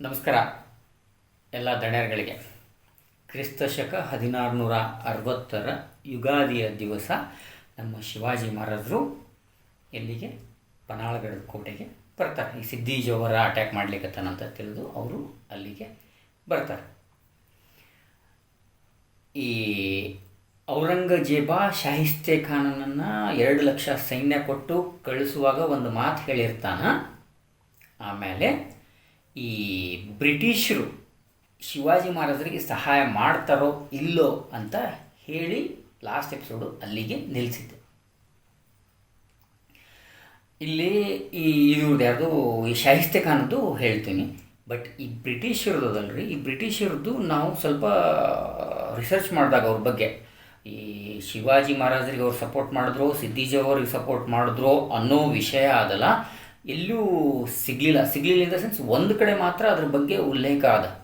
ನಮಸ್ಕಾರ. ಎಲ್ಲ ದಣ್ಯರುಗಳಿಗೆ ಕ್ರಿಸ್ತಶಕ ಹದಿನಾರುನೂರ ಅರವತ್ತರ ಯುಗಾದಿಯ ದಿವಸ ನಮ್ಮ ಶಿವಾಜಿ ಮಹಾರಾಜರು ಎಲ್ಲಿಗೆ? ಪನಾಳಗಡದ ಕೋಟೆಗೆ ಬರ್ತಾರೆ. ಈ ಸಿದ್ದಿಜೋವರ ಅಟ್ಯಾಕ್ ಮಾಡಲಿಕ್ಕತ್ತಾನಂತ ತಿಳಿದು ಅವರು ಅಲ್ಲಿಗೆ ಬರ್ತಾರೆ. ಈ ಔರಂಗಜೇಬ ಶಾಹಿಸ್ತೆ ಖಾನನನ್ನು ಎರಡು ಲಕ್ಷ ಸೈನ್ಯ ಕೊಟ್ಟು ಕಳಿಸುವಾಗ ಒಂದು ಮಾತು ಹೇಳಿರ್ತಾನ. ಆಮೇಲೆ ಈ ಬ್ರಿಟಿಷರು ಶಿವಾಜಿ ಮಹಾರಾಜರಿಗೆ ಸಹಾಯ ಮಾಡ್ತಾರೋ ಇಲ್ಲೋ ಅಂತ ಹೇಳಿ ಲಾಸ್ಟ್ ಎಪಿಸೋಡು ಅಲ್ಲಿಗೆ ನಿಲ್ಲಿಸಿದ್ದೆ ಇಲ್ಲಿ ಈ ಇದು ಯಾವುದು ಈ ಶಾಹಿಸ್ತೆ ಖಾನದ್ದು ಹೇಳ್ತೀನಿ. ಬಟ್ ಈ ಬ್ರಿಟಿಷರದಲ್ರಿ ಈ ಬ್ರಿಟಿಷರದ್ದು ನಾವು ಸ್ವಲ್ಪ ರಿಸರ್ಚ್ ಮಾಡಿದಾಗ ಅವ್ರ ಬಗ್ಗೆ. ಈ ಶಿವಾಜಿ ಮಹಾರಾಜರಿಗೆ ಅವ್ರು ಸಪೋರ್ಟ್ ಮಾಡಿದ್ರು ಸಿದ್ದಿಜಿ ಅವ್ರಿಗೆ ಸಪೋರ್ಟ್ ಮಾಡಿದ್ರು ಅನ್ನೋ ವಿಷಯ ಅದಲ್ಲ. ಎಲ್ಲೂ ಸಿಗಲಿಲ್ಲ. ಸಿಗಲಿಲ್ಲ ಇನ್ ದ ಸೆನ್ಸ್ ಒಂದು ಕಡೆ ಮಾತ್ರ ಅದ್ರ ಬಗ್ಗೆ ಉಲ್ಲೇಖ ಆದ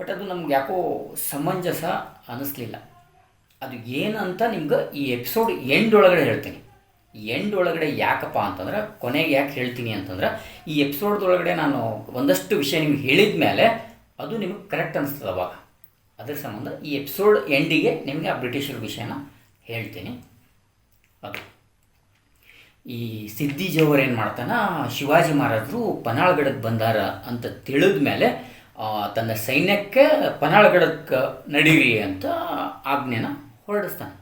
ಬಟ್ ಅದು ನಮ್ಗೆ ಯಾಕೋ ಸಮಂಜಸ ಅನ್ನಿಸ್ಲಿಲ್ಲ ಅದು ಏನಂತ ನಿಮ್ಗೆ ಈ ಎಪಿಸೋಡ್ ಎಂಡ್ ಒಳಗಡೆ ಹೇಳ್ತೀನಿ. ಎಂಡ್ ಒಳಗಡೆ ಯಾಕಪ್ಪ ಅಂತಂದ್ರೆ, ಕೊನೆಗೆ ಯಾಕೆ ಹೇಳ್ತೀನಿ ಅಂತಂದ್ರೆ, ಈ ಎಪಿಸೋಡ್ದೊಳಗಡೆ ನಾನು ಒಂದಷ್ಟು ವಿಷಯ ನಿಮ್ಗೆ ಹೇಳಿದ ಮೇಲೆ ಅದು ನಿಮಗೆ ಕರೆಕ್ಟ್ ಅನಿಸ್ತದೆ ಅವಾಗ. ಅದ್ರ ಸಂಬಂಧ ಈ ಎಪಿಸೋಡ್ ಎಂಡಿಗೆ ನಿಮಗೆ ಆ ಬ್ರಿಟಿಷರ ವಿಷಯನ ಹೇಳ್ತೀನಿ. ಅದು ಈ ಸಿದ್ದಿಜಿಯವರು ಏನು ಮಾಡ್ತಾನ, ಶಿವಾಜಿ ಮಹಾರಾಜರು ಪನಾಳ್ಗಡಕ್ಕೆ ಬಂದಾರ ಅಂತ ತಿಳಿದ ಮೇಲೆ ತನ್ನ ಸೈನ್ಯಕ್ಕೆ ಪನಾಳಗಡಕ್ಕೆ ನಡೀರಿ ಅಂತ ಆಜ್ಞೆನ ಹೊರಡಿಸ್ತಾನೆ.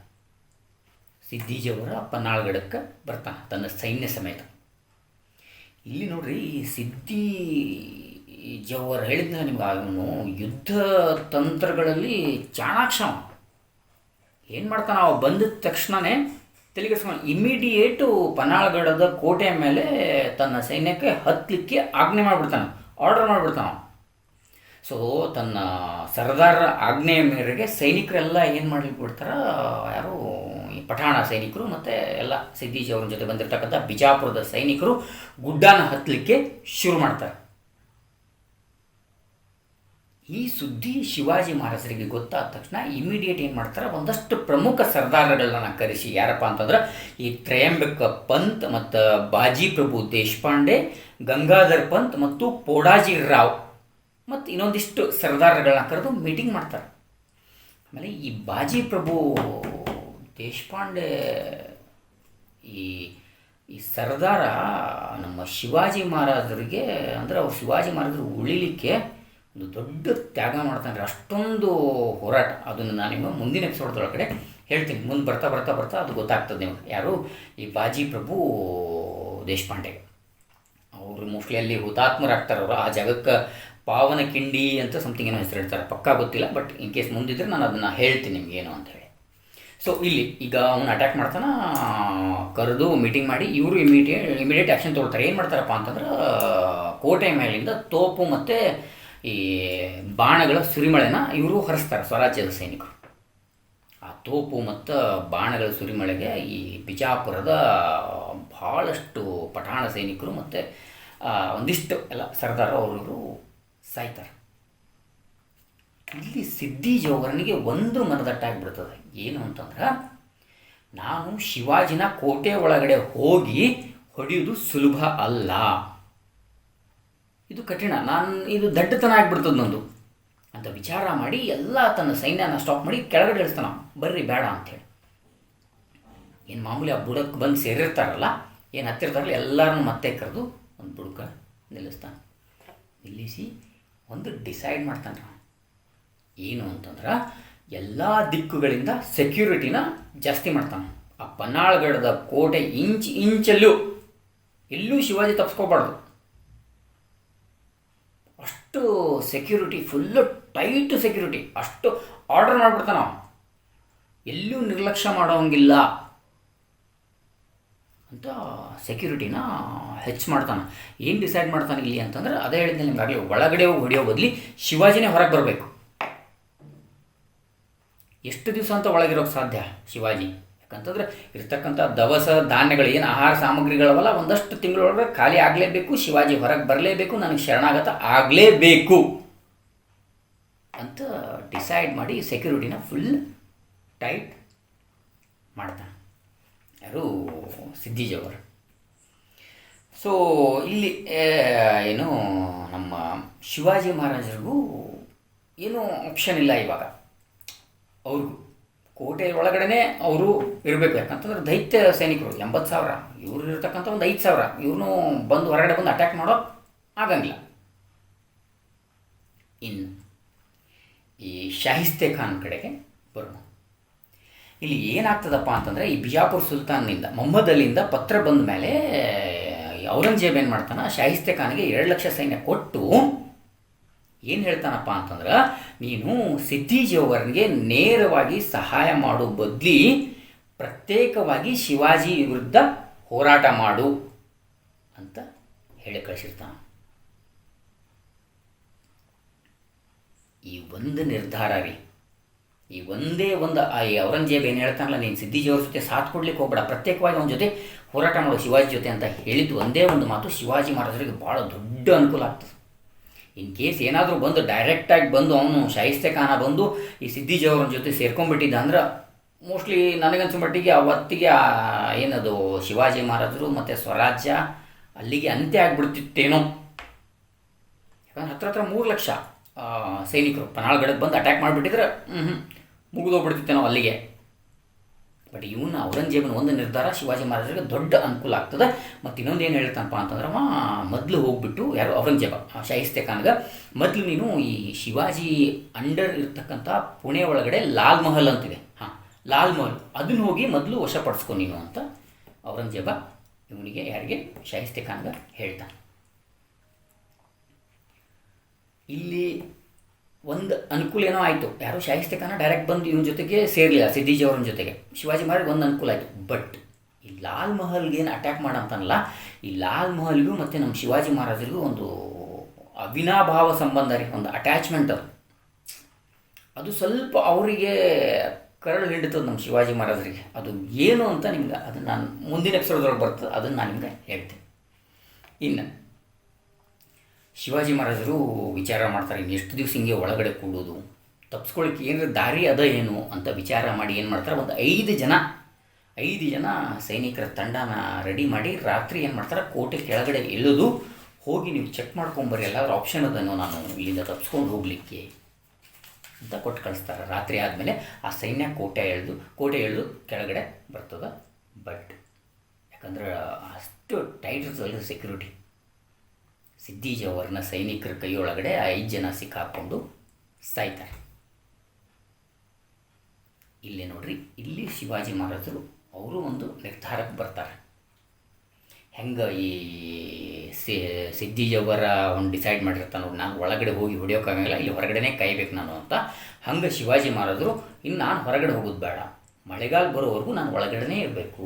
ಸಿದ್ದಿಜವರ ಪನಾಳ್ಗಡಕ್ಕೆ ಬರ್ತಾನೆ, ತನ್ನ ಸೈನ್ಯ ಸಮೇತ. ಇಲ್ಲಿ ನೋಡ್ರಿ ಸಿದ್ದಿ ಜವರ್ ಹೇಳಿದ ನಿಮ್ಗೆ ಅವನು ಯುದ್ಧ ತಂತ್ರಗಳಲ್ಲಿ ಚಾಣಾಕ್ಷ ಏನು ಮಾಡ್ತಾನೆ ಅವ ಬಂದ ತಕ್ಷಣವೇ ತೆಲಿಗೆಸ್ಕೊಂಡು ಇಮಿಡಿಯೇಟು ಪನಾಳಗಡದ ಕೋಟೆಯ ಮೇಲೆ ತನ್ನ ಸೈನ್ಯಕ್ಕೆ ಹತ್ತಲಿಕ್ಕೆ ಆಜ್ಞೆ ಮಾಡಿಬಿಡ್ತಾನೆ ಆರ್ಡರ್ ಮಾಡಿಬಿಡ್ತಾನೆ ಸೊ ತನ್ನ ಸರ್ದಾರ ಆಜ್ಞೆಯ ಮೇರೆಗೆ ಸೈನಿಕರೆಲ್ಲ ಏನು ಮಾಡಿಬಿಡ್ತಾರ ಯಾರು? ಈ ಪಠಾಣ ಸೈನಿಕರು ಮತ್ತು ಎಲ್ಲ ಸಿದ್ದೀಜಿ ಅವ್ರ ಜೊತೆ ಬಂದಿರತಕ್ಕಂಥ ಬಿಜಾಪುರದ ಸೈನಿಕರು ಗುಡ್ಡಾನ ಹತ್ತಲಿಕ್ಕೆ ಶುರು ಮಾಡ್ತಾರೆ. ಈ ಸುದ್ದಿ ಶಿವಾಜಿ ಮಹಾರಾಜರಿಗೆ ಗೊತ್ತಾದ ತಕ್ಷಣ ಇಮಿಡಿಯೇಟ್ ಏನು ಮಾಡ್ತಾರೆ? ಒಂದಷ್ಟು ಪ್ರಮುಖ ಸರ್ದಾರಗಳನ್ನ ಕರೆಸಿ. ಯಾರಪ್ಪ ಅಂತಂದ್ರೆ ಈ ತ್ರಯಂಬಕ ಪಂತ್ ಮತ್ತು ಬಾಜಿ ಪ್ರಭು ದೇಶಪಾಂಡೆ, ಗಂಗಾಧರ್ ಪಂತ್ ಮತ್ತು ಪೋಡಾಜಿ ರಾವ್ ಮತ್ತು ಇನ್ನೊಂದಿಷ್ಟು ಸರ್ದಾರ್ಗಳನ್ನ ಕರೆದು ಮೀಟಿಂಗ್ ಮಾಡ್ತಾರೆ. ಆಮೇಲೆ ಈ ಬಾಜಿ ಪ್ರಭು ದೇಶಪಾಂಡೆ ಈ ಈ ಸರ್ದಾರ ನಮ್ಮ ಶಿವಾಜಿ ಮಹಾರಾಜರಿಗೆ ಅಂದರೆ ಅವ್ರು ಶಿವಾಜಿ ಮಹಾರಾಜರು ಉಳಿಲಿಕ್ಕೆ ಒಂದು ದೊಡ್ಡ ತ್ಯಾಗ ಮಾಡ್ತಾನೆ ಅಷ್ಟೊಂದು ಹೋರಾಟ. ಅದನ್ನು ನಾನು ನಿಮ್ಮ ಮುಂದಿನ ಎಪಿಸೋಡ್ದೊಳಗಡೆ ಹೇಳ್ತೀನಿ. ಮುಂದೆ ಬರ್ತಾ ಬರ್ತಾ ಬರ್ತಾ ಅದು ಗೊತ್ತಾಗ್ತದೆ ನಿಮಗೆ. ಯಾರು? ಈ ಬಾಜಿ ಪ್ರಭು ದೇಶಪಾಂಡೆ. ಅವರು ಮೋಸ್ಟ್ಲಿ ಅಲ್ಲಿ ಹುತಾತ್ಮರಾಗ್ತಾರೆ ಅವರು. ಆ ಜಾಗಕ್ಕೆ ಪಾವನ ಕಿಂಡಿ ಅಂತ ಸಮಥಿಂಗ್ ಏನೋ ಹೆಸರು ಇಡ್ತಾರೆ ಪಕ್ಕಾ ಗೊತ್ತಿಲ್ಲ ಬಟ್ ಇನ್ ಕೇಸ್ ಮುಂದಿದ್ರೆ ನಾನು ಅದನ್ನು ಹೇಳ್ತೀನಿ ನಿಮ್ಗೆ ಏನು ಅಂತ ಹೇಳಿ. ಸೊ ಇಲ್ಲಿ ಈಗ ಅವನು ಅಟ್ಯಾಕ್ ಮಾಡ್ತಾನೆ, ಕರೆದು ಮೀಟಿಂಗ್ ಮಾಡಿ, ಇವರು ಇಮಿಡಿಯೇಟ್ ಇಮಿಡಿಯೇಟ್ ಆ್ಯಕ್ಷನ್ ತೊಗೊಳ್ತಾರೆ ಏನು ಮಾಡ್ತಾರಪ್ಪ ಅಂತಂದ್ರೆ ಕೋಟೆ ಮೇಲಿಂದ ತೋಪು ಮತ್ತು ಈ ಬಾಣಗಳ ಸುರಿಮಳೆನ ಇವರು ಹರಿಸ್ತಾರೆ ಸ್ವರಾಜ್ಯದ ಸೈನಿಕರು. ಆ ತೋಪು ಮತ್ತು ಬಾಣಗಳ ಸುರಿಮಳೆಗೆ ಈ ಬಿಜಾಪುರದ ಭಾಳಷ್ಟು ಪಠಾಣ ಸೈನಿಕರು ಮತ್ತು ಒಂದಿಷ್ಟು ಎಲ್ಲ ಸರ್ದಾರ ಅವರು ಸಾಯ್ತಾರೆ. ಇಲ್ಲಿ ಸಿದ್ದಿ ಜೋಗರನಿಗೆ ಒಂದು ಮನದಟ್ಟಾಗ್ಬಿಡ್ತದೆ ಏನು ಅಂತಂದ್ರೆ, ನಾನು ಶಿವಾಜಿನ ಕೋಟೆ ಒಳಗಡೆ ಹೋಗಿ ಹೊಡೆಯುವುದು ಸುಲಭ ಅಲ್ಲ. ಇದು ಕಠಿಣ. ನಾನು ಇದು ದಡ್ಡತನ ಆಗಿಬಿಡ್ತದೆ ನಂದು. ಅಂತ ವಿಚಾರ ಮಾಡಿ ಎಲ್ಲ ತನ್ನ ಸೈನ್ಯನ ಸ್ಟಾಪ್ ಮಾಡಿ ಕೆಳಗಡೆ ಇಳಿಸ್ತಾನ. ಬರ್ರಿ, ಬೇಡ ಅಂಥೇಳಿ ಏನು ಮಾಮೂಲಿ ಆ ಬುಡಕ್ಕೆ ಬಂದು ಸೇರಿರ್ತಾರಲ್ಲ, ಏನು ಹತ್ತಿರ್ತಾರಲ್ಲ ಎಲ್ಲರನ್ನು ಮತ್ತೆ ಕರೆದು ಒಂದು ಬುಡಕ ನಿಲ್ಲಿಸ್ತಾನೆ. ನಿಲ್ಲಿಸಿ ಒಂದು ಡಿಸೈಡ್ ಮಾಡ್ತಾನೆ ಏನು ಅಂತಂದ್ರೆ ಎಲ್ಲ ದಿಕ್ಕುಗಳಿಂದ ಸೆಕ್ಯೂರಿಟಿನ ಜಾಸ್ತಿ ಮಾಡ್ತಾನೆ. ಆ ಪನ್ನಾಳಗಡದ ಕೋಟೆ ಇಂಚ್ ಇಂಚಲ್ಲೂ. ಎಲ್ಲೂ ಶಿವಾಜಿ ತಪ್ಸ್ಕೋಬಾರ್ದು. ಅಷ್ಟು ಸೆಕ್ಯೂರಿಟಿ ಫುಲ್ಲು ಟೈಟ್ ಸೆಕ್ಯೂರಿಟಿ ಅಷ್ಟು ಆರ್ಡರ್ ಮಾಡಿಬಿಡ್ತಾನ ಎಲ್ಲೂ ನಿರ್ಲಕ್ಷ್ಯ ಮಾಡೋಂಗಿಲ್ಲ ಅಂತ ಸೆಕ್ಯೂರಿಟಿನ ಹೆಚ್ಚು ಮಾಡ್ತಾನೆ. ಏನು ಡಿಸೈಡ್ ಮಾಡ್ತಾನೆ ಇಲ್ಲಿ ಅಂತಂದ್ರೆ ಅದೇ ಹೇಳಿದ್ದೆ ನಿಮ್ಗಾಗಲಿ, ಒಳಗಡೆ ಹೋಗಿ ಹೊಡೆಯೋ ಬದಲಿ ಶಿವಾಜಿನೇ ಹೊರಗೆ ಬರಬೇಕು. ಎಷ್ಟು ದಿವಸ ಅಂತ ಒಳಗಿರೋಕ್ಕೆ ಸಾಧ್ಯ ಶಿವಾಜಿ? ಯಾಕಂತಂದ್ರೆ ಇರ್ತಕ್ಕಂಥ ದವಸ ಧಾನ್ಯಗಳು ಏನು ಆಹಾರ ಸಾಮಗ್ರಿಗಳವಲ್ಲ, ಒಂದಷ್ಟು ತಿಂಗಳೊಳಗೆ ಖಾಲಿ ಆಗಲೇಬೇಕು, ಶಿವಾಜಿ ಹೊರಗೆ ಬರಲೇಬೇಕು, ನನಗೆ ಶರಣಾಗತ ಆಗಲೇಬೇಕು ಅಂತ ಡಿಸೈಡ್ ಮಾಡಿ ಸೆಕ್ಯೂರಿಟಿನ ಫುಲ್ ಟೈಟ್ ಮಾಡ್ತಾನೆ. ಯಾರು? ಸಿದ್ದಿಜವರು ಸೊ ಇಲ್ಲಿ ಏನು, ನಮ್ಮ ಶಿವಾಜಿ ಮಹಾರಾಜರಿಗೂ ಏನೂ ಆಪ್ಷನ್ ಇಲ್ಲ ಇವಾಗ. ಅವ್ರಿಗೂ. ಕೋಟೆ ಒಳಗಡೆ ಅವರು ಇರಬೇಕು ಯಾಕಂತಂದ್ರೆ ದೈತ್ಯ ಸೈನಿಕರು, ಎಂಬತ್ತು ಸಾವಿರ. ಇವರು ಇರ್ತಕ್ಕಂಥ ಒಂದು ಐದು ಸಾವಿರ. ಇವ್ರನ್ನೂ ಬಂದು ಹೊರಗಡೆ ಬಂದು ಅಟ್ಯಾಕ್ ಮಾಡೋ ಆಗಂಗಿಲ್ಲ. ಇನ್ನು ಈ ಶಾಹಿಸ್ತೆ ಖಾನ್ ಕಡೆಗೆ ಬರೋಣ. ಇಲ್ಲಿ ಏನಾಗ್ತದಪ್ಪ ಅಂತಂದರೆ ಈ ಬಿಜಾಪುರ ಸುಲ್ತಾನ್ನಿಂದ ಮೊಹಮ್ಮದ್ ಅಲ್ಲಿಂದ ಪತ್ರ ಬಂದ ಮೇಲೆ ಔರಂಗಜೇಬ್ ಏನು ಮಾಡ್ತಾನೆ, ಶಾಹಿಸ್ತೆ ಖಾನ್ಗೆ ಎರಡು ಲಕ್ಷ ಸೈನ್ಯ ಕೊಟ್ಟು ಏನು ಹೇಳ್ತಾನಪ್ಪ ಅಂತಂದ್ರೆ, ನೀನು ಸಿದ್ಧಿಜಿಯವರನಿಗೆ ನೇರವಾಗಿ ಸಹಾಯ ಮಾಡೋ ಬದಲಿ ಪ್ರತ್ಯೇಕವಾಗಿ ಶಿವಾಜಿ ವಿರುದ್ಧ ಹೋರಾಟ ಮಾಡು ಅಂತ ಹೇಳಿ ಕಳಿಸಿರ್ತಾನೆ. ಈ ಒಂದು ನಿರ್ಧಾರ ರೀ, ಈ ಒಂದೇ ಒಂದು ಈ ಔರಂಗಜೇಬ್ ಏನು ಹೇಳ್ತಾನಲ್ಲ, ನೀನು ಸಿದ್ದಿಜಿಯವ್ರ ಜೊತೆ ಸಾಥ್ ಕೊಡ್ಲಿಕ್ಕೆ ಹೋಗ್ಬೇಡ, ಪ್ರತ್ಯೇಕವಾಗಿ ಅವನ ಜೊತೆ ಹೋರಾಟ ಮಾಡು ಶಿವಾಜಿ ಜೊತೆ ಅಂತ ಹೇಳಿದ್ದು ಒಂದೇ ಒಂದು ಮಾತು ಶಿವಾಜಿ ಮಹಾರಾಜರಿಗೆ ಭಾಳ ದೊಡ್ಡ ಅನುಕೂಲ ಆಗ್ತದೆ. ಇನ್ ಕೇಸ್ ಏನಾದರೂ ಬಂದು ಡೈರೆಕ್ಟಾಗಿ ಬಂದು ಅವನು ಶಾಯಿಸ್ತೆ ಖಾನ ಬಂದು ಈ ಸಿದ್ದಿಜಿಯವ್ರ ಜೊತೆ ಸೇರ್ಕೊಂಡ್ಬಿಟ್ಟಿದ್ದ ಅಂದ್ರೆ ಮೋಸ್ಟ್ಲಿ ನನಗನ್ಸೋ ಮಟ್ಟಿಗೆ ಅವತ್ತಿಗೆ ಏನದು ಶಿವಾಜಿ ಮಹಾರಾಜರು ಮತ್ತು ಸ್ವರಾಜ್ಯ ಅಲ್ಲಿಗೆ ಅಂತ್ಯ ಆಗಿಬಿಡ್ತಿತ್ತೇನೋ. ಯಾಕಂದ್ರೆ ಹತ್ರ ಹತ್ರ ಮೂರು ಲಕ್ಷ ಸೈನಿಕರು ಪನಾಳ್ಗಡಕ್ಕೆ ಬಂದು ಅಟ್ಯಾಕ್ ಮಾಡಿಬಿಟ್ಟಿದ್ರೆ ಹ್ಞೂ ಮುಗಿದೋಗ್ಬಿಡ್ತಿತ್ತೇನೋ ಅಲ್ಲಿಗೆ. ಬಟ್ ಇವನ್ನ ಔರಂಗಜೇಬನ ಒಂದು ನಿರ್ಧಾರ ಶಿವಾಜಿ ಮಹಾರಾಜರಿಗೆ ದೊಡ್ಡ ಅನುಕೂಲ ಆಗ್ತದೆ. ಮತ್ತು ಇನ್ನೊಂದು ಏನು ಹೇಳ್ತಾನಪ್ಪ ಅಂತಂದ್ರೆ ಅವ ಮೊದಲು ಹೋಗ್ಬಿಟ್ಟು ಯಾರು? ಔರಂಗಜೇಬ ಶಾಹಿಸ್ತೆ ಖಾನ್ಗೆ. ಮೊದಲು ನೀನು ಈ ಶಿವಾಜಿ ಅಂಡರ್ ಇರ್ತಕ್ಕಂಥ ಪುಣೆ ಒಳಗಡೆ ಲಾಲ್ ಮಹಲ್ ಅಂತಿದೆ ಹಾಂ, ಲಾಲ್ ಮಹಲ್. ಅದನ್ನ ಹೋಗಿ ಮೊದಲು ವಶಪಡಿಸ್ಕೊ ನೀನು ಅಂತ ಔರಂಗಜೇಬ ಇವನಿಗೆ ಯಾರಿಗೆ? ಶಾಹಿಸ್ತೆ ಖಾನ್ಗೆ ಹೇಳ್ತಾನೆ. ಇಲ್ಲಿ ಒಂದು ಅನುಕೂಲ ಏನೋ ಆಯಿತು. ಯಾರೋ ಶಾಹಿಸ್ತೆ ಖಾನ ಡೈರೆಕ್ಟ್ ಬಂದು ಇವನ ಜೊತೆಗೆ ಸೇರಲಿಲ್ಲ ಸಿದ್ದೀಜಿ ಅವ್ರನ್ನ ಜೊತೆಗೆ. ಶಿವಾಜಿ ಮಹಾರಾಜ್ ಒಂದು ಅನುಕೂಲ ಆಯಿತು. ಬಟ್ ಈ ಲಾಲ್ ಮಹಲ್ಗೆ ಏನು ಅಟ್ಯಾಕ್ ಮಾಡಂತನಲ್ಲ, ಈ ಲಾಲ್ ಮಹಲ್ಗೂ ಮತ್ತು ನಮ್ಮ ಶಿವಾಜಿ ಮಹಾರಾಜರಿಗೂ ಒಂದು ಅವಿನಾಭಾವ ಸಂಬಂಧ ರೀ, ಒಂದು ಅಟ್ಯಾಚ್ಮೆಂಟ್ ಅದು. ಅದು ಸ್ವಲ್ಪ ಅವರಿಗೆ ಕರಳು ಹಿಡಿತದೆ ನಮ್ಮ ಶಿವಾಜಿ ಮಹಾರಾಜರಿಗೆ. ಅದು ಏನು ಅಂತ ನಿಮ್ಗೆ ಅದನ್ನು ನಾನು ಮುಂದಿನ ಎಪಿಸೋಡ್ದೊಳಗೆ ಬರ್ತದೆ, ಅದನ್ನು ನಾನು ನಿಮ್ಗೆ ಹೇಳ್ತೀನಿ. ಇನ್ನು. ಶಿವಾಜಿ ಮಹಾರಾಜರು ವಿಚಾರ ಮಾಡ್ತಾರೆ, ಇನ್ನು ಎಷ್ಟು ದಿವಸ ಹಿಂಗೆ ಒಳಗಡೆ ಕೂಡೋದು? ತಪ್ಪಿಸ್ಕೊಳ್ಳಿಕ್ಕೆ ಏನಾರ ದಾರಿ ಅದ ಏನು ಅಂತ ವಿಚಾರ ಮಾಡಿ ಏನು ಮಾಡ್ತಾರೆ? ಒಂದು ಐದು ಜನ ಐದು ಜನ ಸೈನಿಕರ ತಂಡನ ರೆಡಿ ಮಾಡಿ ರಾತ್ರಿ ಏನು ಮಾಡ್ತಾರೆ? ಕೋಟೆ ಕೆಳಗಡೆ ಇಳಿದು ಹೋಗಿ ನೀವು ಚೆಕ್ ಮಾಡ್ಕೊಂಬರಿ ಎಲ್ಲಾದ್ರೂ ಆಪ್ಷನ್ ಅದನ್ನು ನಾನು ಇಲ್ಲಿಂದ ತಪ್ಪಿಸ್ಕೊಂಡು ಹೋಗಲಿಕ್ಕೆ ಅಂತ ಕೊಟ್ಟು ಕಳಿಸ್ತಾರೆ. ರಾತ್ರಿ ಆದಮೇಲೆ ಆ ಸೈನ್ಯ ಕೋಟೆ ಎಳೆದು ಕೋಟೆ ಎಳೆದು ಕೆಳಗಡೆ ಬರ್ತದೆ ಬಟ್ ಯಾಕಂದ್ರೆ ಅಷ್ಟು ಟೈಟ್ ಇರ್ತದಲ್ಲ ಸೆಕ್ಯೂರಿಟಿ ಸಿದ್ದಿಜವರ್ನ ಸೈನಿಕರ ಕೈಯೊಳಗಡೆ ಐದು ಜನ ಸಿಕ್ಕಾಕೊಂಡು ಸಾಯ್ತಾರೆ. ಇಲ್ಲಿ ನೋಡ್ರಿ, ಇಲ್ಲಿ ಶಿವಾಜಿ ಮಹಾರಾಜರು ಅವರು ಒಂದು ನಿರ್ಧಾರಕ್ಕೆ ಬರ್ತಾರೆ. ಹೆಂಗೆ ಈ ಸಿದ್ದಿಜವರ ಒಂದು ಡಿಸೈಡ್ ಮಾಡಿರ್ತಾನೆ ನೋಡಿ ನಾನು ಒಳಗಡೆ ಹೋಗಿ ಹೊಡಿಯೋಕ್ಕಾಗಲ್ಲ ಇಲ್ಲಿ ಹೊರಗಡೆನೇ ಕಾಯ್ಬೇಕು ನಾನು ಅಂತ. ಹಂಗೆ ಶಿವಾಜಿ ಮಹಾರಾಜರು, ಇನ್ನು ನಾನು ಹೊರಗಡೆ ಹೋಗೋದು ಬೇಡ, ಮಳೆಗಾಲ ಬರೋವರೆಗೂ ನಾನು ಒಳಗಡೆನೇ ಇರಬೇಕು.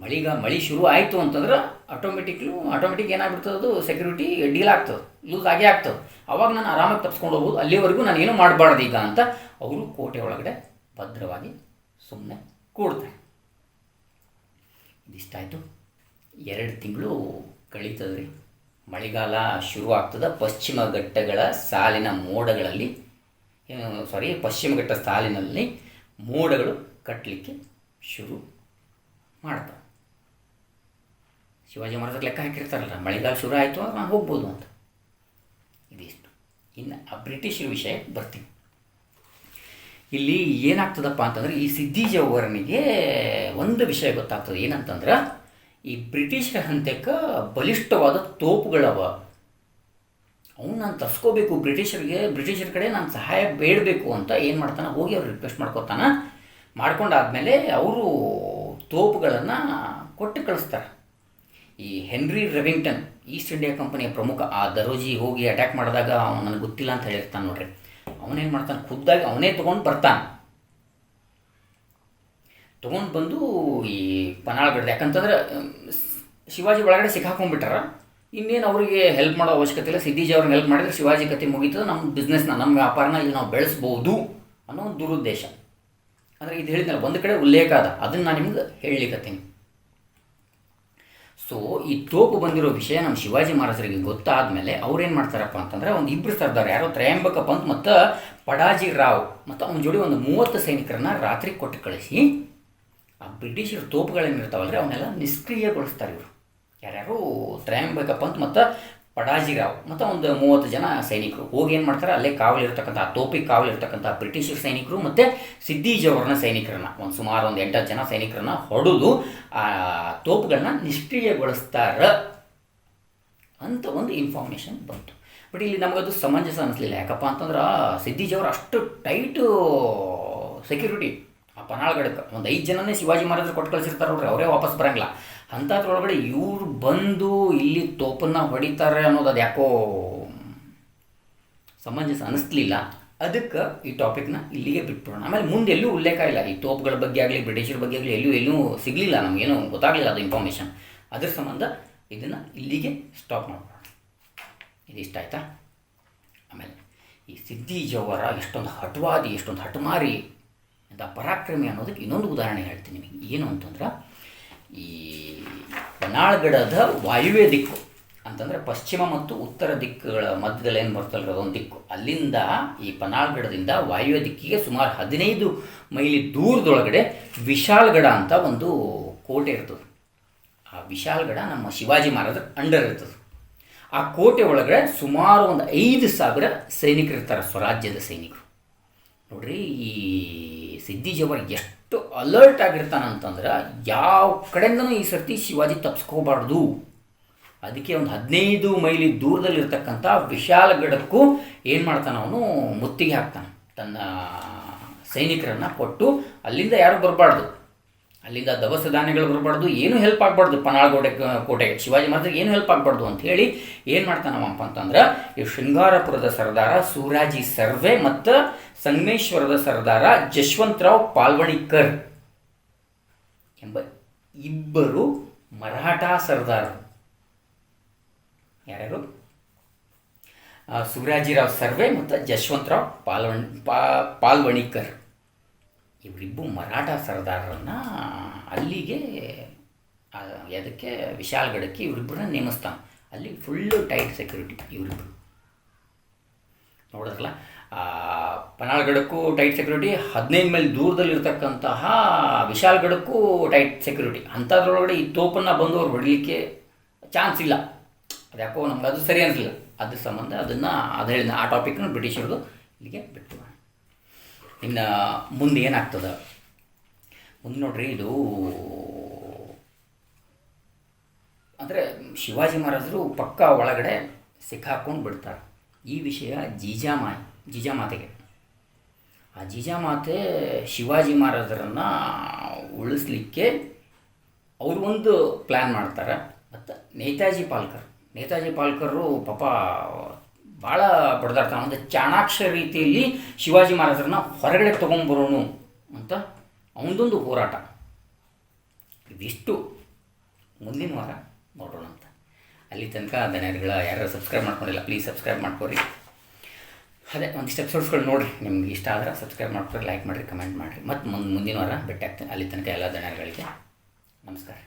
ಮಳಿಗ ಮಳೆ ಶುರು ಆಯಿತು ಅಂತಂದ್ರೆ ಆಟೋಮೆಟಿಕ್ಲು ಆಟೋಮೆಟಿಕ್ ಏನಾಗ್ಬಿಡ್ತದೆ ಅದು ಸೆಕ್ಯೂರಿಟಿ ಡೀಲ್ ಆಗ್ತದೆ ಲೂಸ್ ಆಗೇ ಆಗ್ತದೆ. ಅವಾಗ ನಾನು ಆರಾಮಾಗಿ ತಪ್ಸ್ಕೊಂಡು ಹೋಗ್ಬೋದು, ಅಲ್ಲಿವರೆಗೂ ನಾನು ಏನು ಮಾಡಬಾರ್ದು ಈಗ ಅಂತ ಅವರು ಕೋಟೆ ಒಳಗಡೆ ಭದ್ರವಾಗಿ ಸುಮ್ಮನೆ ಕೂಡ್ತಾರೆ. ಇದಿಷ್ಟಾಯಿತು ಎರಡು ತಿಂಗಳು ಕಳೀತದೆ ರೀ. ಮಳೆಗಾಲ ಶುರು ಆಗ್ತದೆ, ಪಶ್ಚಿಮ ಘಟ್ಟಗಳ ಸಾಲಿನ ಮೋಡಗಳಲ್ಲಿ ಸಾರಿ ಪಶ್ಚಿಮ ಘಟ್ಟ ಸಾಲಿನಲ್ಲಿ ಮೋಡಗಳು ಕಟ್ಟಲಿಕ್ಕೆ ಶುರು ಮಾಡ್ತಾವೆ ಶಿವಾಜಿ ಮಹಾರಾಜರು ಲೆಕ್ಕ ಹಾಕಿರ್ತಾರಲ್ಲ, ಮಳೆಗಾಲ ಶುರು ಆಯಿತು ನಾನು ಹೋಗ್ಬೋದು ಅಂತ. ಇದಿಷ್ಟು ಇನ್ನು ಆ ಬ್ರಿಟಿಷರ ವಿಷಯ ಬರ್ತೀನಿ. ಇಲ್ಲಿ ಏನಾಗ್ತದಪ್ಪ ಅಂತಂದ್ರೆ ಈ ಸಿದ್ದಿಜವರನಿಗೆ ಒಂದು ವಿಷಯ ಗೊತ್ತಾಗ್ತದೆ. ಏನಂತಂದ್ರೆ, ಈ ಬ್ರಿಟಿಷರ ಹಂತಕ್ಕೆ ಬಲಿಷ್ಠವಾದ ತೋಪುಗಳವ. ಅವನು ನಾನು ತರ್ಸ್ಕೋಬೇಕು, ಬ್ರಿಟಿಷರಿಗೆ, ಬ್ರಿಟಿಷರ ಕಡೆ ನಾನು ಸಹಾಯ ಬೇಡಬೇಕು ಅಂತ ಏನು ಮಾಡ್ತಾನೆ? ಹೋಗಿ ಅವ್ರು ರಿಕ್ವೆಸ್ಟ್ ಮಾಡ್ಕೊತಾನೆ. ಮಾಡ್ಕೊಂಡಾದ್ಮೇಲೆ ಅವರು ತೋಪುಗಳನ್ನು ಕೊಟ್ಟು ಕಳಿಸ್ತಾರೆ. ಈ ಹೆನ್ರಿ ರೆವಿಂಗ್ಟನ್ ಈಸ್ಟ್ ಇಂಡಿಯಾ ಕಂಪನಿಯ ಪ್ರಮುಖ ಆ ದರೋಜಿ ಹೋಗಿ ಅಟ್ಯಾಕ್ ಮಾಡಿದಾಗ ಅವನು ನನಗೆ ಗೊತ್ತಿಲ್ಲ ಅಂತ ಹೇಳಿರ್ತಾನೆ ನೋಡ್ರಿ. ಅವನೇನು ಮಾಡ್ತಾನೆ? ಖುದ್ದಾಗಿ ಅವನೇ ತೊಗೊಂಡು ಬರ್ತಾನೆ. ತೊಗೊಂಡು ಬಂದು ಈ ಪನಾಳ್ಗಡ್ದು ಯಾಕಂತಂದ್ರೆ ಅಮ್, ಸ್- ಶಿವಾಜಿ ಒಳಗಡೆ ಸಿಕ್ಕಾಕೊಂಡ್ಬಿಟ್ಟಾರ. ಇನ್ನೇನು ಅವರಿಗೆ ಹೆಲ್ಪ್ ಮಾಡೋ ಅವಶ್ಯಕತೆ ಇಲ್ಲ. ಸಿದ್ದಿಜಿ ಅವ್ರನ್ನ ಹೆಲ್ಪ್ ಮಾಡಿದ್ರೆ ಶಿವಾಜಿ ಕತೆ ಮುಗೀತದೆ. ನಮ್ಮ ಬಿಸ್ನೆಸ್ನ ನಮ್ಮ ವ್ಯಾಪಾರನ ಇಲ್ಲಿ ನಾವು ಬೆಳೆಸ್ಬೋದು ಅನ್ನೋ ಒಂದು ದುರುದ್ದೇಶ. ಅಂದರೆ ಇದು ಹೇಳಿದ್ನಲ್ಲ ಒಂದು ಕಡೆ ಉಲ್ಲೇಖ ಅದ. ಅದನ್ನು ನಾನು ನಿಮ್ಗೆ ಹೇಳಲಿಕ್ಕತ್ತೀನಿ ಸೊ ಈ ತೋಪು ಬಂದಿರೋ ವಿಷಯ ನಮ್ಮ ಶಿವಾಜಿ ಮಹಾರಾಜರಿಗೆ ಗೊತ್ತಾದ ಮೇಲೆ ಅವ್ರೇನು ಮಾಡ್ತಾರಪ್ಪ ಅಂತಂದ್ರೆ ಒಂದು ಇಬ್ಬರು ಸರ್ದಾರ್, ಯಾರೋ ತ್ರಯಂಬಕ ಪಂತ್ ಮತ್ತು ಪಡಾಜಿ ರಾವ್ ಮತ್ತು ಅವನ ಜೋಡಿ ಒಂದು ಮೂವತ್ತು ಸೈನಿಕರನ್ನ ರಾತ್ರಿ ಕೊಟ್ಟು ಕಳಿಸಿ, ಆ ಬ್ರಿಟಿಷರ ತೋಪುಗಳೇನಿರ್ತಾವಲ್ರಿ ಅವನ್ನೆಲ್ಲ ನಿಷ್ಕ್ರಿಯಗೊಳಿಸ್ತಾರೆ ಇವರು. ಯಾರ್ಯಾರು ತ್ರಯಂಬಕ ಪಂತ್ ಮತ್ತು ಪಡಾಜಿರಾವ್ ಮತ್ತು ಒಂದು ಮೂವತ್ತು ಜನ ಸೈನಿಕರು. ಹೋಗಿ ಏನು ಮಾಡ್ತಾರೆ? ಅಲ್ಲೇ ಕಾವಲಿರ್ತಕ್ಕಂಥ ತೋಪಿ ಕಾವಲಿರ್ತಕ್ಕಂಥ ಬ್ರಿಟಿಷರ್ ಸೈನಿಕರು ಮತ್ತು ಸಿದ್ದಿಜವರ್ನ ಸೈನಿಕರನ್ನ, ಒಂದು ಸುಮಾರು ಒಂದು ಎಂಟತ್ತು ಜನ ಸೈನಿಕರನ್ನ ಹೊಡೆದು, ಆ ತೋಪುಗಳನ್ನ ನಿಷ್ಕ್ರಿಯಗೊಳಿಸ್ತಾರ ಅಂತ ಒಂದು ಇನ್ಫಾರ್ಮೇಷನ್ ಬಂತು. ಬಟ್ ಇಲ್ಲಿ ನಮಗದು ಸಮಂಜಸ ಅನಿಸ್ಲಿಲ್ಲ. ಯಾಕಪ್ಪ ಅಂತಂದ್ರೆ ಸಿದ್ದೀಜವರ ಅಷ್ಟು ಟೈಟು ಸೆಕ್ಯೂರಿಟಿ ಆ ಪನಾಳ್ಗಡಕ್ಕೆ ಒಂದು ಐದು ಜನನೇ ಶಿವಾಜಿ ಮಹಾರಾಜರು ಕೊಟ್ಟು ಕಳಿಸಿರ್ತಾರೆ ನೋಡ್ರಿ ಅವರೇ ವಾಪಸ್ ಬರಂಗಿಲ್ಲ. ಅಂಥದ್ರೊಳಗಡೆ ಇವ್ರು ಬಂದು ಇಲ್ಲಿ ತೋಪನ್ನ ಹೊಡಿತಾರೆ ಅನ್ನೋದು ಅದು ಯಾಕೋ ಸಮಂಜಸ ಅನಿಸ್ಲಿಲ್ಲ. ಅದಕ್ಕೆ ಈ ಟಾಪಿಕ್ನ ಇಲ್ಲಿಗೆ ಬಿಟ್ಬಿಡೋಣ. ಆಮೇಲೆ ಮುಂದೆ ಎಲ್ಲೂ ಉಲ್ಲೇಖ ಇಲ್ಲ. ಈ ತೋಪ್ಗಳ ಬಗ್ಗೆ ಆಗಲಿ, ಬ್ರಿಟಿಷರ ಬಗ್ಗೆ ಆಗಲಿ ಎಲ್ಲೂ ಎಲ್ಲೂ ಸಿಗಲಿಲ್ಲ. ನಮಗೇನು ಗೊತ್ತಾಗಲಿಲ್ಲ ಅದು ಇನ್ಫಾರ್ಮೇಷನ್ ಅದ್ರ ಸಂಬಂಧ ಇದನ್ನು ಇಲ್ಲಿಗೆ ಸ್ಟಾಪ್ ಮಾಡೋಣ ಇದಿಷ್ಟ ಆಯಿತಾ? ಆಮೇಲೆ ಈ ಸಿದ್ಧಿ ಜೌವರ ಎಷ್ಟೊಂದು ಹಠವಾದಿ, ಎಷ್ಟೊಂದು ಹಠಮಾರಿ ಅಂತ ಪರಾಕ್ರಮಿ ಅನ್ನೋದಕ್ಕೆ ಇನ್ನೊಂದು ಉದಾಹರಣೆ ಹೇಳ್ತೀನಿ ನಿಮಗೆ. ಏನು ಅಂತಂದ್ರೆ ಈ ಪನಾಳ್ಗಡದ ವಾಯುವ್ಯ ದಿಕ್ಕು, ಅಂತಂದರೆ ಪಶ್ಚಿಮ ಮತ್ತು ಉತ್ತರ ದಿಕ್ಕುಗಳ ಮಧ್ಯದಲ್ಲಿ ಏನು ಬರ್ತಲ್ಲ ಅದೊಂದು ದಿಕ್ಕು. ಅಲ್ಲಿಂದ ಈ ಪನಾಳ್ಗಡದಿಂದ ವಾಯುವ್ಯ ದಿಕ್ಕಿಗೆ ಸುಮಾರು ಹದಿನೈದು ಮೈಲಿ ದೂರದೊಳಗಡೆ ವಿಶಾಲ್ಗಡ ಅಂತ ಒಂದು ಕೋಟೆ ಇರ್ತದೆ. ಆ ವಿಶಾಲ್ಗಡ ನಮ್ಮ ಶಿವಾಜಿ ಮಹಾರಾಜರ ಅಂಡರ್ ಇರ್ತದೆ. ಆ ಕೋಟೆ ಒಳಗಡೆ ಸುಮಾರು ಒಂದು ಐದು ಸಾವಿರ ಸೈನಿಕರು ಇರ್ತಾರೆ ಸ್ವರಾಜ್ಯದ ಸೈನಿಕರು. ನೋಡ್ರಿ ಈ ಸಿದ್ದಿಜವರ್ ಎಷ್ಟು ಅಲರ್ಟ್ ಆಗಿರ್ತಾನಂತಂದ್ರೆ ಯಾವ ಕಡೆಯಿಂದನೂ ಈ ಸರ್ತಿ ಶಿವಾಜಿ ತಪ್ಸ್ಕೋಬಾರ್ದು. ಅದಕ್ಕೆ ಒಂದು ಹದಿನೈದು ಮೈಲಿ ದೂರದಲ್ಲಿರ್ತಕ್ಕಂಥ ವಿಶಾಲಗಡಕ್ಕೂ ಏನು ಮಾಡ್ತಾನೆ ಅವನು ಮುತ್ತಿಗೆ ಹಾಕ್ತಾನೆ. ತನ್ನ ಸೈನಿಕರನ್ನು ಕೊಟ್ಟು ಅಲ್ಲಿಂದ ಯಾರು ಬರಬಾರ್ದು. ಅಲ್ಲಿಂದ ದವಸ ಧಾನ್ಯಗಳು ಬರಬಾರ್ದು, ಏನು ಹೆಲ್ಪ್ ಆಗಬಾರ್ದು? ಪನಾಳಗೋಡೆ ಕೋಟೆಗೆ ಶಿವಾಜಿ ಮಾತ್ರ ಏನು ಹೆಲ್ಪ್ ಆಗಬಾರ್ದು ಅಂತ ಹೇಳಿ ಏನು ಮಾಡ್ತಾನವಪ್ಪ ಅಂತಂದ್ರೆ, ಈ ಶೃಂಗಾರಪುರದ ಸರ್ದಾರ ಸೂರಾಜಿ ಸರ್ವೆ ಮತ್ತು ಸಂಗಮೇಶ್ವರದ ಸರ್ದಾರ ಜಶವಂತರಾವ್ ಪಾಲ್ವಣಿಕರ್ ಎಂಬ ಇಬ್ಬರು ಮರಾಠ ಸರ್ದಾರರು. ಯಾರ್ಯಾರು? ಸೂರಾಜಿರಾವ್ ಸರ್ವೆ ಮತ್ತು ಜಶವಂತರಾವ್ ಪಾಲ್ವಣ್, ಪಾ, ಪಾಲ್ವಣಿಕರ್. ಇವರಿಬ್ಬರು ಮರಾಠ ಸರ್ದಾರರನ್ನು ಅಲ್ಲಿಗೆ ಅದಕ್ಕೆ ವಿಶಾಲ್ಗಡಕ್ಕೆ ಇವರಿಬ್ಬರನ್ನ ನೇಮಿಸ್ತಾನೆ. ಅಲ್ಲಿ ಫುಲ್ಲು ಟೈಟ್ ಸೆಕ್ಯೂರಿಟಿ ಇವರಿಬ್ಬರು ನೋಡಿದ್ರಲ್ಲ? ಪನಾಳ್ಗಡಕ್ಕೂ ಟೈಟ್ ಸೆಕ್ಯೂರಿಟಿ ಹದಿನೈದು ಮೈಲ್ ದೂರದಲ್ಲಿರ್ತಕ್ಕಂತಹ ವಿಶಾಲ್ಗಡಕ್ಕೂ ಟೈಟ್ ಸೆಕ್ಯೂರಿಟಿ ಅಂಥದ್ರೊಳಗಡೆ ಈ ತೋಪನ್ನು ಬಂದವರು ಹೊಡಲಿಕ್ಕೆ ಚಾನ್ಸ್ ಇಲ್ಲ. ಅದ್ಯಾಕೋ ನಮ್ಗೆ ಅದು ಸರಿ ಅನಿಸಲಿಲ್ಲ ಅದ್ರ ಸಂಬಂಧ ಅದನ್ನು ಅದು ಹೇಳಿದ ಆ ಟಾಪಿಕ್ನ ಬ್ರಿಟಿಷರದು ಇಲ್ಲಿಗೆ ಬಿಟ್ಟು ಇನ್ನು ಮುಂದೆ ಏನಾಗ್ತದೆ? ಮುಂದೆ ನೋಡ್ರಿ, ಇದು ಅಂದರೆ ಶಿವಾಜಿ ಮಹಾರಾಜರು ಪಕ್ಕ ಒಳಗಡೆ ಸಿಕ್ಕಾಕೊಂಡು ಬಿಡ್ತಾರೆ. ಈ ವಿಷಯ ಜೀಜಾಮಾ, ಜೀಜಾಮಾತೆಗೆ. ಆ ಜೀಜಾಮಾತೆ ಶಿವಾಜಿ ಮಹಾರಾಜರನ್ನು ಉಳಿಸ್ಲಿಕ್ಕೆ ಅವರು ಒಂದು ಪ್ಲ್ಯಾನ್ ಮಾಡ್ತಾರೆ. ಮತ್ತು ನೇತಾಜಿ ಪಾಲ್ಕರ್. ನೇತಾಜಿ ಪಾಲ್ಕರು ಪಾಪ ಭಾಳ ಬಡದಾಡ್ತಾನೆ ಒಂದು ಚಾಣಾಕ್ಷ ರೀತಿಯಲ್ಲಿ ಶಿವಾಜಿ ಮಹಾರಾಜರನ್ನ ಹೊರಗಡೆ ತೊಗೊಂಬರೋನು ಅಂತ ಅವನದೊಂದು ಹೋರಾಟ. ಇದಿಷ್ಟು. ಮುಂದಿನ ವಾರ ನೋಡೋಣ ಅಂತ. ಅಲ್ಲಿ ತನಕ ದನಿಯರುಗಳ ಯಾರು ಸಬ್ಸ್ಕ್ರೈಬ್ ಮಾಡ್ಕೊಂಡಿಲ್ಲ ಪ್ಲೀಸ್ ಸಬ್ಸ್ಕ್ರೈಬ್ ಮಾಡ್ಕೊರಿ. ಅದೇ ಒಂದಿಷ್ಟು ಎಪಿಸೋಡ್ಸ್ಗಳು ನೋಡಿರಿ. ನಿಮ್ಗೆ ಇಷ್ಟ ಆದ್ರೆ ಸಬ್ಸ್ಕ್ರೈಬ್ ಮಾಡ್ಕೊರಿ ಲೈಕ್ ಮಾಡಿರಿ ಕಮೆಂಟ್ ಮಾಡಿರಿ. ಮತ್ತು ಮುಂದೆ ಮುಂದಿನ ವಾರ ಭೇಟಿ ಆಗ್ತೀನಿ. ಅಲ್ಲಿ ತನಕ ಎಲ್ಲ ಧನ್ಯಗಳಿಗೆ ನಮಸ್ಕಾರ.